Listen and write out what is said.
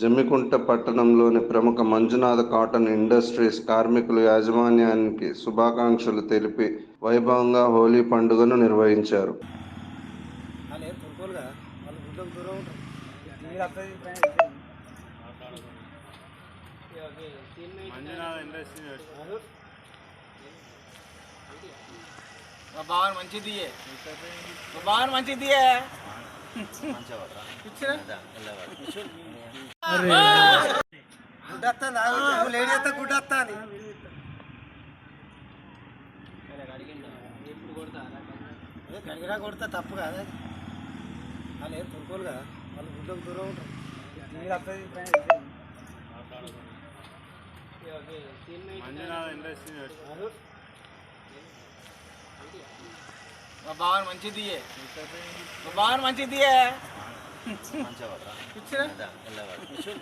జమ్మికుంట పట్టణంలోని ప్రముఖ Manjunatha cotton industries కార్మికులు యాజమాన్యానికి శుభాకాంక్షలు తెలిపి వైభవంగా హోలీ పండుగను నిర్వహించారు. మంచిది మంచిది గడిగిరా కొడితే తప్పు కాదు. వాళ్ళు ఏం తొలుకోలుగా వాళ్ళు గుడ్లకు దూరం ఉంటారు. టీవీ వస్తుంది మా బావని మంచిది మా బావని మంచిది